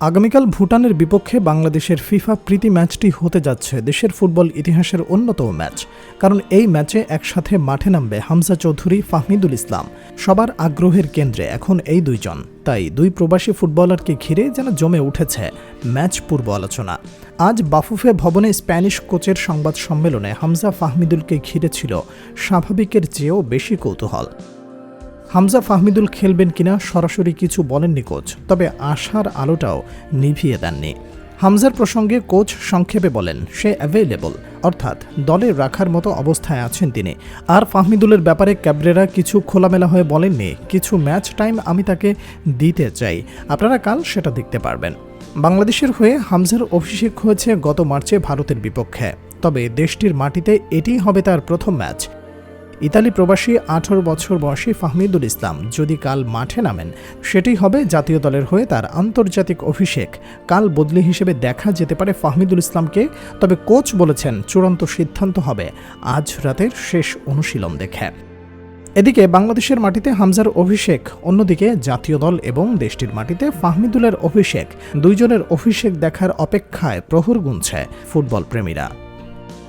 আগামীকাল ভুটানের বিপক্ষে বাংলাদেশের ফিফা প্রীতি ম্যাচটি হতে যাচ্ছে দেশের ফুটবল ইতিহাসের অন্যতম ম্যাচ। কারণ এই ম্যাচে একসাথে মাঠে নামবে হামজা চৌধুরী, ফাহমিদুল ইসলাম। সবার আগ্রহের কেন্দ্রে এখন এই দুইজন। তাই দুই প্রবাসী ফুটবলারকে ঘিরে যেন জমে উঠেছে ম্যাচ পূর্ব আলোচনা। আজ বাফুফে ভবনে স্প্যানিশ কোচের সংবাদ সম্মেলনে হামজা ফাহমিদুলকে ঘিরে ছিল স্বাভাবিকের চেয়েও বেশি কৌতূহল। হামজা ফাহমিদুল খেলবেন কিনা সরাসরি কিছু বলেননি কোচ, তবে আশার আলোটাও নিভিয়ে দেননি। হামজার প্রসঙ্গে কোচ সংক্ষেপে বলেন, সে অ্যাভেলেবল অর্থাৎ দলে রাখার মতো অবস্থায় আছেন তিনি। আর ফাহমিদুলের ব্যাপারে ক্যাবরেরা কিছু খোলামেলা হয়ে বলেননি, কিছু ম্যাচ টাইম আমি তাকে দিতে চাই। আপনারা কাল সেটা দেখতে পারবেন। বাংলাদেশের হয়ে হামজার অভিষেক হয়েছে গত মার্চে ভারতের বিপক্ষে। তবে দেশটির মাটিতে এটিই হবে তার প্রথম ম্যাচ। ইতালি প্রবাসী আঠারো বছর বয়সী ফাহমিদুল ইসলাম যদি কাল মাঠে নামেন সেটি হবে জাতীয় দলের হয়ে তার আন্তর্জাতিক অভিষেক। কাল বদলি হিসেবে দেখা যেতে পারে ফাহমিদুল ইসলামকে, তবে কোচ বলেছেন চূড়ান্ত সিদ্ধান্ত হবে আজ রাতের শেষ অনুশীলন দেখে। এদিকে বাংলাদেশের মাটিতে হামজার অভিষেক, অন্যদিকে জাতীয় দল এবং দেশটির মাটিতে ফাহমিদুলের অভিষেক, দুইজনের অভিষেক দেখার অপেক্ষায় প্রহর গুনছে ফুটবল প্রেমীরা